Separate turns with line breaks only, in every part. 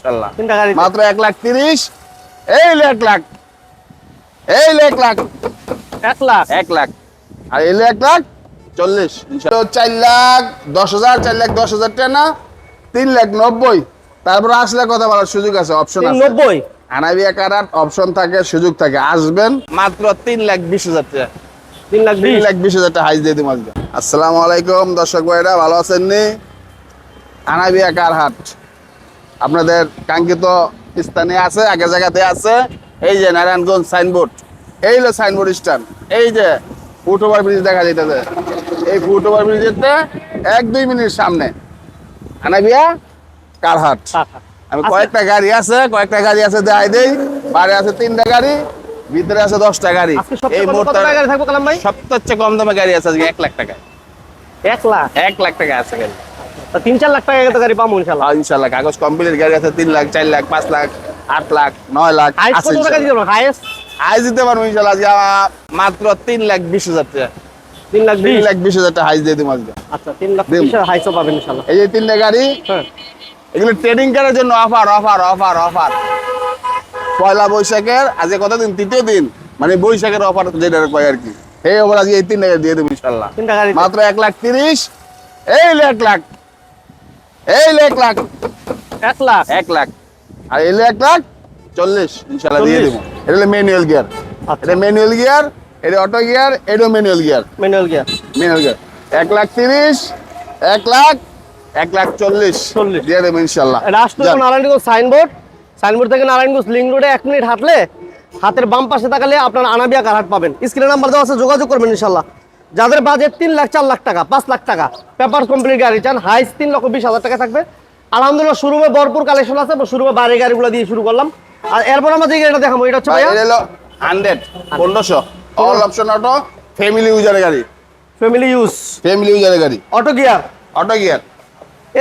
ইনশাল্লাহ মাত্র এক লাখ তিরিশ। এই এক লাখ। এই এক লাখ।
এক লাখ?
এক লাখ। আর এলো এক লাখ চল্লিশ। চার লাখ দশ হাজার চার লাখ দশ হাজার টাকা না তিন লাখ নব্বই। তারপর আসলে কথা বলার সুযোগ আছে অপশন আছে।
নব্বই?
আনাবিয়া কারার অপশন থাকে সুযোগ থাকে। আসবেন মাত্র তিন লাখ বিশ হাজার টাকা।
তিন লাখ
তিন লাখ বিশ হাজার টাকা হাইজ দিয়ে দিব আসসালামু আলাইকুম দর্শক ভাইরা ভালো আছেন নি? আনাবিয়া কার হাট। আপনাদের কাঙ্ক্ষিত স্থানে আছে আগের জায়গাতে আছে। এই যে নারায়ণগঞ্জ সাইনবোর্ড। এই হলো সাইনবোর্ড স্ট্যান্ড। এই যে ফুটওভার ব্রিজ দেখা যেতেছে এই ফুটওভার ব্রিজেতে এক দুই মিনিট সামনে। আনাবিয়া কার হাট আমি। কয়েকটা গাড়ি আছে কয়েকটা গাড়ি আছে দেখাই দেই। বাইরে আছে তিনটা গাড়ি ভিতরে আছে দশটা গাড়ি। এই মুহূর্তে সবচেয়ে কম দামে গাড়ি আছে আজকে এক লাখ টাকা।
এক লাখ?
এক লাখ টাকা আছে গাড়ি।
তিন চার লাখ টাকা গাড়ি পাবো ইনশাল্লাহ
ইনশাল্লাহ কাগজ কমপ্লিট গাড়ি আছে তিন লাখ চার লাখ পাঁচ লাখ আট লাখ নয় লাখ
কত টাকা দিতে পারব?
আজ দিতে পারব ইনশাল্লাহ আজকে মাত্র তিন লাখ বিশ হাজার টাকা।
তিন লাখ
তিন
বিশ?
লাখ বিশ হাজার টাকা হাইজ দিয়ে দিব আজকে।
আচ্ছা তিন লাখ বিশ হাইসও পাবেন ইনশাল্লাহ
এই যে তিনটা গাড়ি
হ্যাঁ।
এগুলো ট্রেডিং করার জন্য offer offer offer offer Poila বৈশাখের আজকে কত দিন তৃতীয় দিন। মানে বৈশাখের অফার যেটা কয় আর কি। এই অফার আজকে এই তিন টাকা দিয়ে দেবো ইনশাল্লাহ মাত্র এক লাখ তিরিশ এই এক লাখ। এই এক লাখ।
এক লাখ?
এক লাখ। আর এলো এক লাখ চল্লিশ। ইনশাল্লাহ দিয়ে দেবো। এটা হলো ম্যানুয়াল গিয়ার
আচ্ছা।
এটা ম্যানুয়াল গিয়ার এটা অটো গিয়ার এটা manual gear
manual gear
manual gear এক লাখ তিরিশ এক লাখ এক লাখ চল্লিশ।
চল্লিশ।
দিয়ে দেবো ইনশাল্লাহ
রাষ্ট্র। নারায়ণগঞ্জ সাইনবোর্ড সাইনবোর্ড থেকে নারায়ণগঞ্জ লিঙ্ক রোডে এক মিনিট হাঁটলে হাতের বাম পাশে তাকালে আপনার আনাবিয়া কারহাট পাবেন। স্ক্রিনে নাম্বার দেওয়া আছে যোগাযোগ করবেন ইনশাল্লাহ যাদের বাজেট তিন লাখ চার লাখ টাকা পাঁচ লাখ টাকা পেপার কমপ্লিট গাড়ি চান হাইস তিন লক্ষ বিশ হাজার টাকা থাকবে। আলহামদুলিল্লাহ শুরুমে ভরপুর কালেকশন আছে শুরুমে বাইরে গাড়িগুলো দিয়ে শুরু করলাম। আর এরপর আমরা যে গাড়িটা দেখাবো এটা হচ্ছে
হান্ড্রেড পনেরোশো। অল অপশন অটো ফ্যামিলি ইউজারের গাড়ি।
ফ্যামিলি ইউজ
ফ্যামিলি ইউজারের গাড়ি।
Auto gear
auto gear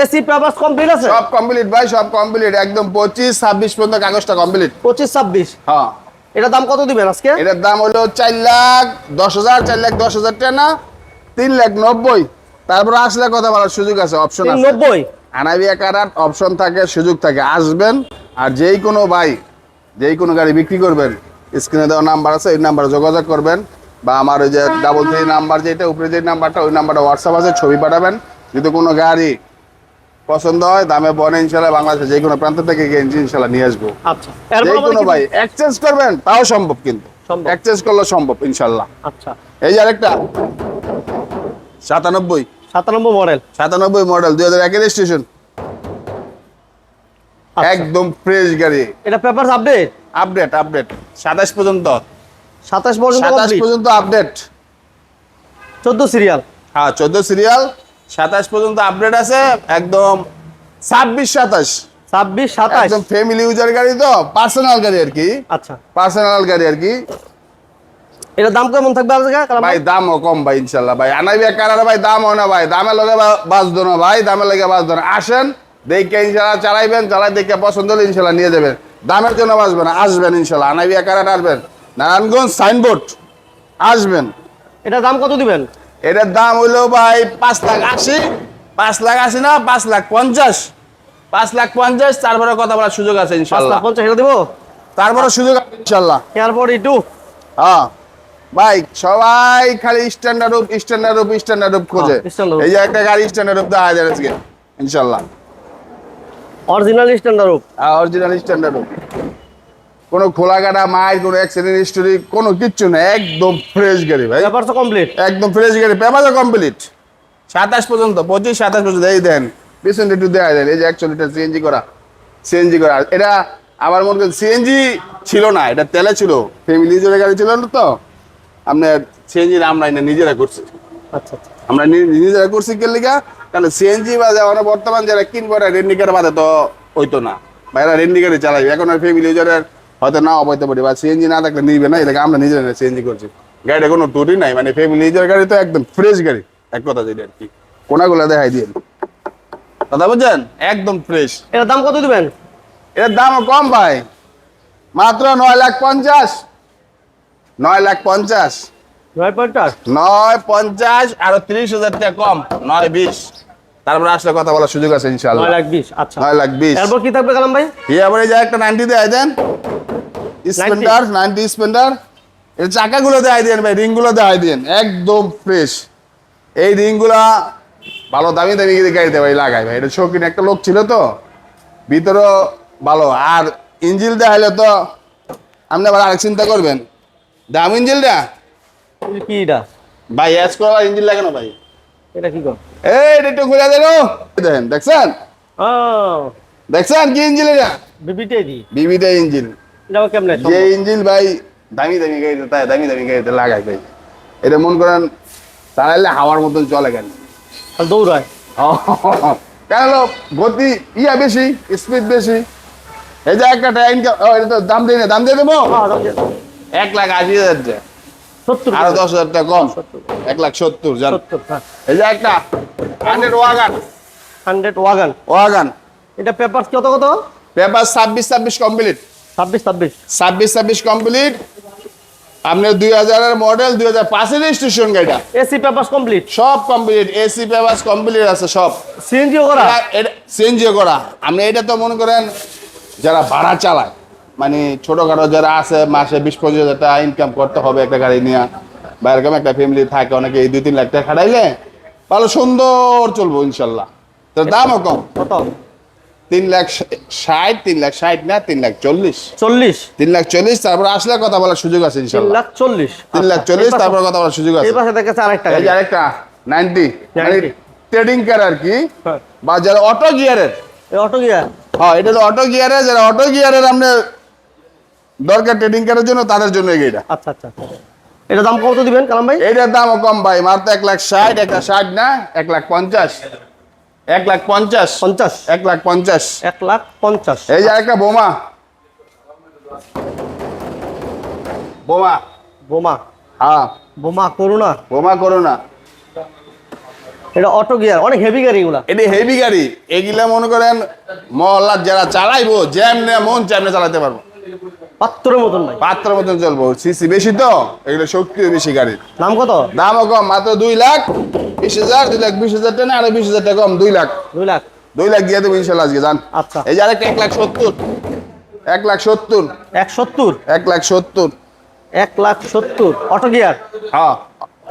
AC paper complete আছে?
সব কমপ্লিট ভাই সব কমপ্লিট একদম পঁচিশ ছাব্বিশ পর্যন্ত কাগজটা কমপ্লিট
পঁচিশ ছাব্বিশ।
হ্যাঁ।
এটা দাম কত দিবেন আজকে?
এটার দাম হলো চার লাখ দশ হাজার চার লাখ দশ হাজার টাকা না তিন লাখ নব্বই। তারপর আসলে কথা বলার সুযোগ আছে অপশন আছে।
নব্বই?
আনাবিয়া কারার অপশন থাকে সুযোগ থাকে। আসবেন আর যেই কোনো ভাই যেই কোনো গাড়ি বিক্রি করবেন স্ক্রিনে দেওয়া নাম্বার আছে এই নাম্বারে যোগাযোগ করবেন বা আমার ওই যে ডাবল থ্রি নাম্বার যেটা উপরে যে নাম্বারটা ওই নাম্বারটা হোয়াটসঅ্যাপ আছে ছবি পাঠাবেন। যদি কোনো গাড়ি পছন্দ হয় দামে বনে ইনশাল্লাহ বাংলাদেশে যে কোনো প্রান্ত থেকে গিয়ে ইনশাল্লাহ নিয়ে আসব।
আচ্ছা
যে কোনো ভাই এক্সচেঞ্জ করবেন তাও সম্ভব কিন্তু। এক্সচেঞ্জ করলে সম্ভব ইনশাল্লাহ
আচ্ছা।
এই যে আরেকটা। সাতানব্বই।
সাতানব্বই মডেল
সাতানব্বই মডেল দুই হাজার একের স্টেশন একদম ফ্রেশ গাড়ি।
এটা পেপার আপডেট
আপডেট আপডেট সাতাশ পর্যন্ত।
সাতাশ পর্যন্ত
সাতাশ পর্যন্ত আপডেট
চোদ্দ সিরিয়াল
হ্যাঁ চোদ্দ সিরিয়াল সাতাশ পর্যন্ত আপডেট আছে একদম ছাব্বিশ সাতাশ।
ছাব্বিশ সাতাশ?
একদম ফ্যামিলি ইউজার গাড়ি তো পার্সোনাল গাড়ি আর কি।
আচ্ছা।
পার্সোনাল গাড়ি আর কি।
এটার দাম কেমন থাকবে
ভাই? দামও কম ভাই ইনশাল্লাহ ভাই। আনাই কারার ভাই দাম হয় না ভাই। দামে লগে বাঁচতো না ভাই দামে লগে বাঁচতো না। আসেন দেখে ইনশাল্লাহ চালাইবেন চালাই দেখে পছন্দ হলে ইনশাল্লাহ নিয়ে যাবেন। দামের জন্য বাঁচবেন আসবেন ইনশাল্লাহ। আনাই কারার আসবেন। নারায়ণগঞ্জ সাইনবোর্ড আসবেন।
এটার দাম কত দিবেন?
এটার দাম হইল ভাই পাঁচ লাখ আশি। পাঁচ লাখ আশি না পাঁচ লাখ পঞ্চাশ। পাঁচ লাখ পঞ্চাশ তারপরে কথা বলার সুযোগ আছে ইনশাল্লাহ।
পঞ্চাশ এটা দিব?
তারপরে সুযোগ আছে ইনশাল্লাহ।
এয়ারপোর্ট টু
হ্যাঁ। ভাই সবাই খালি স্ট্যান্ডার্ড রূপ স্ট্যান্ডার্ড রূপ স্ট্যান্ডার্ড রূপ খোঁজে।
হ্যাঁ।
এই যে একটা গাড়ি স্ট্যান্ডার্ড রূপ দেখা যায় আজকে ইনশাল্লাহ।
অরিজিনাল স্ট্যান্ডার্ড রূপ
অরিজিনাল স্ট্যান্ডার্ড রূপ কোনো খোলা কাটা মায়ের কোনো অ্যাক্সিডেন্ট হিস্টোরি কোনো কিচ্ছু না একদম ফ্রেশ গাড়ি ভাই।
পেপার তো কমপ্লিট
একদম ফ্রেশ গাড়ি পেপারও কমপ্লিট সাতাশ পর্যন্ত পঁচিশ সাতাশ পর্যন্ত এই দেন পিছনে একটু দেওয়া দেন এই যে একশো লিটার সিএনজি করা সিএনজি করা। এটা আমার মনে করেন সিএনজি ছিল না এটা তেলে ছিল ফ্যামিলি জোরে গাড়ি ছিল না তো আপনার সিএনজি আমরা এটা নিজেরা করছি।
আচ্ছা আচ্ছা।
আমরা নিজেরা করছি কে লিগা? কারণ সিএনজি বা যারা বর্তমান যারা কিনবো রেন্ডিকার বাদে তো হইতো না। এরা রেন্ডিকারে চালাইবে এখন আর ফ্যামিলি ইউজারের হয়তো নাও পাইতে পারি বা সিএনজি না থাকলে নিবে না এলাকা আমরা নিজেরা সিএনজি করছি। গাড়িটা কোনো ত্রুটি নাই মানে ফ্যামিলি নিজের গাড়ি তো একদম ফ্রেশ গাড়ি এক কথা যেটা আর কি। কোনাগুলো দেখাই দিয়ে কথা বুঝছেন? একদম ফ্রেশ
এর দাম কত দিবেন?
এর দামও কম ভাই। মাত্র নয় লাখ পঞ্চাশ। নয় লাখ পঞ্চাশ।
নয় পঞ্চাশ?
নয় পঞ্চাশ। আর ত্রিশ হাজার টাকা কম নয় বিশ। তারপরে আসলে কথা বলার সুযোগ আছে ইনশাল্লাহ
নয় লাখ বিশ আচ্ছা।
নয় লাখ বিশ।
এরপর কি থাকবে কালাম ভাই?
এই আবার এই যে একটা নাইনটি দেয় দেন। স্পেন্ডার নাইনটি স্পেন্ডার এর চাকাগুলো দেয় দেন ভাই রিংগুলো দেয় দেন একদম ফ্রেশ। এই রিংগুলা ভালো দামি দামি গাড়িতে ভাই লাগাই ভাই। এটা শৌখিন একটা লোক ছিল তো ভিতরেও ভালো। আর ইঞ্জিল দেখাইলে তো আপনি আবার আরেক চিন্তা করবেন। দাম ইঞ্জিলটা?
এটা কি এটা?
ভাই অ্যাজ করা ইঞ্জিন লাগানো ভাই।
এটা কি কর?
এই এটা একটু ঘুরে দেন দেখেন দেখছেন?
ও।
দেখছেন কি ইঞ্জিন এটা?
বিবিটে দি
বিবিটা ইঞ্জিন।
এটা কেমনে?
যে ইঞ্জিন ভাই দামি দামি গাড়িতে তাই দামি দামি গাড়িতে লাগাই ভাই। এটা মন করেন চালাইলে হাওয়ার মতন চলে কেন?
দৌড়ায়।
কেন গতি ইয়া বেশি স্পিড বেশি। এই যে একটা ট্রেন এটা তো দাম দিয়ে দাম দিয়ে দেবো?
হ্যাঁ, দাম দিয়ে-
এক লাখ আশি হাজার আরও দশ হাজার টাকা কম। এক লাখ সত্তর জান।
হ্যাঁ।
এই যে একটা hundred wagon.
Hundred wagon.
Wagon.
এটা পেপার কত কত?
পেপার ছাব্বিশ ছাব্বিশ কমপ্লিট।
ছাব্বিশ ছাব্বিশ।
ছাব্বিশ ছাব্বিশ কমপ্লিট। আপনার দুই হাজারের মডেল দুই হাজার পাঁচের রেজিস্ট্রেশন গাড়িটা।
AC paper complete.
সব কমপ্লিট এসি পেপার কমপ্লিট আছে সব।
সিএনজিও করা?
সিএনজিও করা। আপনি এটা তো মনে করেন যারা ভাড়া চালায় মানে ছোটখাটো যারা আছে মাসে বিশ পঁচিশ হাজার টাকা ইনকাম করতে হবে একটা গাড়ি নিয়ে। বা এরকম একটা ফ্যামিলি থাকে অনেকে এই দুই তিন লাখ টাকা খাটাইলে ভালো সুন্দর চলবো ইনশাল্লাহ। তো দামও কম।
কত?
তিন লাখ ষাট তিন লাখ ষাট না তিন লাখ চল্লিশ।
চল্লিশ।
তিন লাখ চল্লিশ তারপর আসলে কথা বলার সুযোগ আছে ইনশাল্লাহ।
লাখ চল্লিশ।
তিন লাখ
আচ্ছা,
চল্লিশ তারপর কথা বলার সুযোগ আছে।
এই পাশে দেখেছে আরেকটা
এই
গাড়ি।
আরেকটা নাইনটি। মানে
90
ট্রেডিং কার আর কি।
হ্যাঁ।
বা যারা অটো গিয়ারের
অটো গিয়ার
হ্যাঁ এটা হলো অটো গিয়ারের যারা অটো গিয়ারের আপনার দরকার ট্রেডিং করার জন্য তাদের জন্য এই গাড়িটা।
আচ্ছা আচ্ছা এটা দাম কত দিবেন কালাম ভাই?
এইটার দাম কম ভাই মাত্র এক লাখ ষাট এক লাখ ষাট না এক লাখ পঞ্চাশ। এক লাখ পঞ্চাশ।
পঞ্চাশ।
এক লাখ পঞ্চাশ।
এক লাখ পঞ্চাশ।
এই যে একটা বোমা। বোমা।
বোমা।
হ্যাঁ।
বোমা করুণা।
বোমা করো না
এটা অটো গিয়ার অনেক হেভি গাড়ি এগুলা।
এটি হেভি গাড়ি। এগুলা মনে করেন মহল্লার যারা চালাইবো জ্যাম যেমনে মন যেমনে চালাতে পারব।
মতন ভাই
মতন চলবো। সিসি বেশি তো? এগুলো শক্তিও বেশি গাড়ির।
নাম কত?
কম মাত্র দুই লাখ। বিশ হাজার দুই লাখ বিশ হাজার টাকা আরও বিশ হাজার টাকা কম দুই লাখ।
দুই লাখ।
দুই লাখ দিয়ে দেবো ইনশাল্লাহ আজকে জান।
আচ্ছা।
এই যে আরেকটা এক লাখ সত্তর। এক লাখ সত্তর।
এক সত্তর?
এক লাখ সত্তর।
এক লাখ সত্তর। Auto gear?
হ্যাঁ।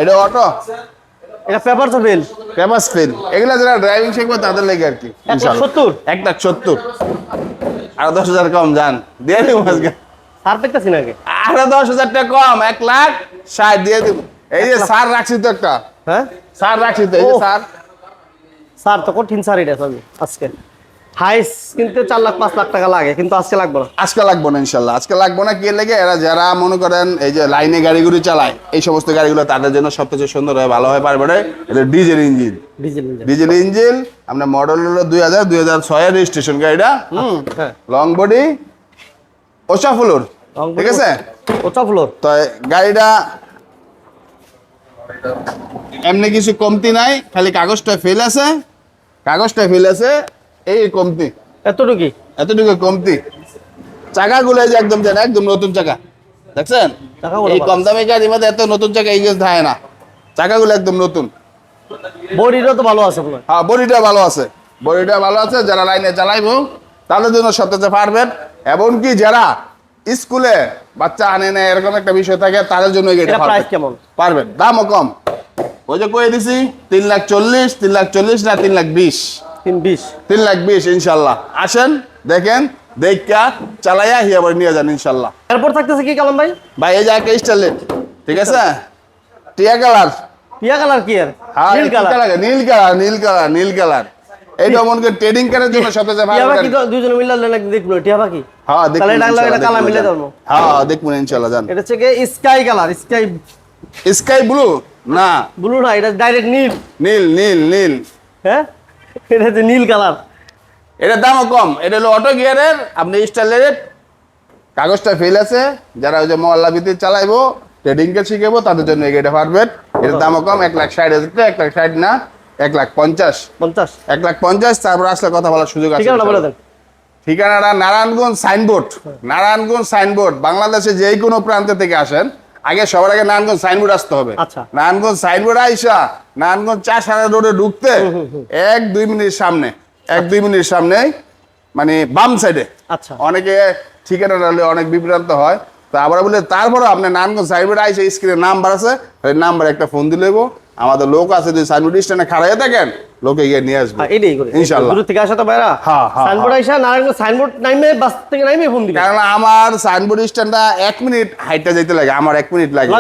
এটা অটো?
এটা পেপার
ফিল এগুলা যারা ড্রাইভিং শিখবে তাদের লেগে আর কি
লাখ সত্তর?
এক লাখ সত্তর। আরও দশ হাজার কম যান দিয়ে দেবো আজকে।
পেতেছি নাকি?
আরও দশ হাজার টাকা কম এক লাখ ষাট দিয়ে দেবো। এই যে সার রাখছি তো একটা।
হ্যাঁ?
সার রাখছি তো এই যে। সার
স্যার তো কঠিন স্যার এটা সবই আজকে। হাইস কিনতে চার লাখ পাঁচ লাখ টাকা লাগে কিন্তু আজকে লাগবে না।
আজকে লাগবো না ইনশাল্লাহ। আজকে লাগবো না কে লেগে? এরা যারা মনে করেন এই যে লাইনে গাড়িগুলি চালায় এই সমস্ত গাড়িগুলো তাদের জন্য সবচেয়ে সুন্দর হয় ভালো হয় পারবে এটা ডিজেল ইঞ্জিন
ডিজেল ইঞ্জিন
আপনার মডেল হলো দুই হাজার দুই হাজার ছয়ের রেজিস্ট্রেশন গাড়িটা। হুম লং বডি ওষা ফ্লোর ঠিক আছে?
ওটা ফ্লোর
তো গাড়িটা এমনি কিছু কমতি নাই খালি কাগজটা ফেল আছে। কাগজটা ফেল আছে এই কমতি।
এতটুকুই
এতটুকু কমতি। চাকাগুলো যে একদম যেন একদম নতুন চাকা। দেখছেন? এই। কম দামি গাড়ির মধ্যে এত নতুন চাকা এই থাকে না। চাকাগুলো একদম নতুন।
বডিটা তো ভালো আছে
হ্যাঁ। বডিটা ভালো আছে। বডিটা ভালো আছে যারা লাইনে চালাইবো তাদের জন্য সবচেয়ে পারবেন। এমনকি যারা স্কুলে বাচ্চা আনে না এরকম একটা বিষয় থাকে তাদের জন্য এই
এটা
গাড়িটা
প্রাইস কেমন?
পারবেন দামও কম। ওই যে কয়ে দিছি তিন লাখ চল্লিশ তিন লাখ চল্লিশ না তিন লাখ বিশ?
তিন বিশ।
তিন লাখ বিশ ইনশাল্লাহ। আসেন দেখেন দেখা চালাইয়া হিয়া বাড়ি নিয়ে যান ইনশাল্লাহ।
এরপর থাকতেছে কি কালাম ভাই?
ভাই এই যে একটা ঠিক আছে? টিয়া কালার।
পিয়া কালার কি আর
হ্যাঁ
নীল কালার।
নীল কালার নীল কালার নীল কালার। এইটা মনে ট্রেডিং করার জন্য সবচেয়ে ভালো
টিয়া
গাড়ি।
দুজনে মিললে দেখব টিয়া বাকি
হ্যাঁ দেখুন
তাহলে এটা আনলে
ইনশাল্লাহ,
এটা কালার মিলে
যান। হ্যাঁ দেখুন ইনশাল্লাহ জান
এটা হচ্ছে sky colour sky
sky blue? না।
ব্লু না এটা ডাইরেক্ট নীল।
নীল নীল নীল।
হ্যাঁ? এটা হচ্ছে নীল কালার।
এটার দামও কম। এটা হলো অটো গিয়ারের আপনি স্টাইলের কাগজটা ফেল আছে। যারা ওই যে মহল্লা ভিত্তি চালাইবো ট্রেডিং কে শিখাবো তাদের জন্য এই গাড়িটা পারবেন। এটার দামও কম এক লাখ ষাট হাজার এক লাখ ষাট না এক লাখ পঞ্চাশ।
পঞ্চাশ।
এক লাখ পঞ্চাশ তারপর আসলে কথা বলার সুযোগ আছে
বলে দেন।
ঠিকানাটা নারায়ণগঞ্জ সাইনবোর্ড। নারায়ণগঞ্জ সাইনবোর্ড। বাংলাদেশে যেই কোনো প্রান্ত থেকে আসেন। আগে সবার আগে নারায়ণগঞ্জ সাইনবোর্ড আসতে হবে।
আচ্ছা।
নারায়ণগঞ্জ সাইনবোর্ড আইসা নারায়ণগঞ্জ চা সারা রোডে ঢুকতে এক দুই মিনিট সামনে এক দুই মিনিট সামনে মানে বাম সাইডে।
আচ্ছা।
অনেকে ঠিকানা নালে অনেক বিভ্রান্ত হয়। তো আবার বলে তারপরে আপনি নারায়ণগঞ্জ সাইনবোর্ড আইসে স্ক্রিনে নাম্বার আছে ওই নাম্বার একটা ফোন দিলে হইবো। আমাদের লোক আছে যদি সাইনবোর্ড স্ট্যান্ডে খাড়াই থাকেন লোকে গিয়ে নিয়ে আসবে।
হ্যাঁ, এটাই করে।
ইনশাল্লাহ।
দূর থেকে আসা তো ভাইরা।
হ্যাঁ,
সাইনবোর্ড আইসা নারায়ণগঞ্জ সাইনবোর্ড নাইমে বাস থেকে নাইমে ফোন দিবে।
কারণ আমার সাইনবোর্ড স্ট্যান্ডটা এক মিনিট হাইটটা যেতে লাগে আমার এক মিনিট লাগে।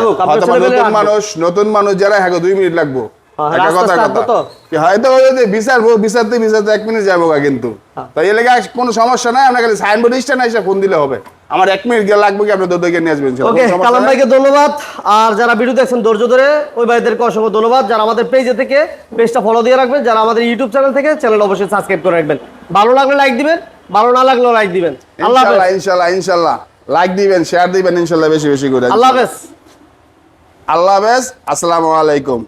নতুন মানুষ নতুন মানুষ যারা হ্যাঁ দুই মিনিট লাগবো।
হ্যাঁ,
একটা
রাস্তা
কথা
রাখব
কথা।
তো?
কি হয়তো বিচার বিচারতে বিচারতে এক মিনিট যাব কিন্তু। তাই এর কোনো সমস্যা নাই আপনার খালি সাইনবোর্ড স্ট্যান্ড এসে ফোন দিলে হবে। আমার এক মিনিট গিয়ে লাগবে কি আপনি দোদকে নিয়ে আসবেন?
ওকে কালাম ভাইকে ধন্যবাদ। আর যারা ভিডিও দেখছেন ধৈর্য ধরে ওই ভাইদেরকে অসংখ্য ধন্যবাদ। যারা আমাদের পেজে থেকে পেজটা ফলো দিয়ে রাখবেন যারা আমাদের ইউটিউব চ্যানেল থেকে চ্যানেল অবশ্যই সাবস্ক্রাইব করে রাখবেন। ভালো লাগলে লাইক দিবেন ভালো না লাগলেও লাইক দিবেন। আল্লাহ হাফেজ।
ইনশাআল্লাহ ইনশাআল্লাহ লাইক দিবেন শেয়ার দিবেন ইনশাআল্লাহ বেশি বেশি করে।
আল্লাহ হাফেজ।
আল্লাহ হাফেজ আসসালামু আলাইকুম।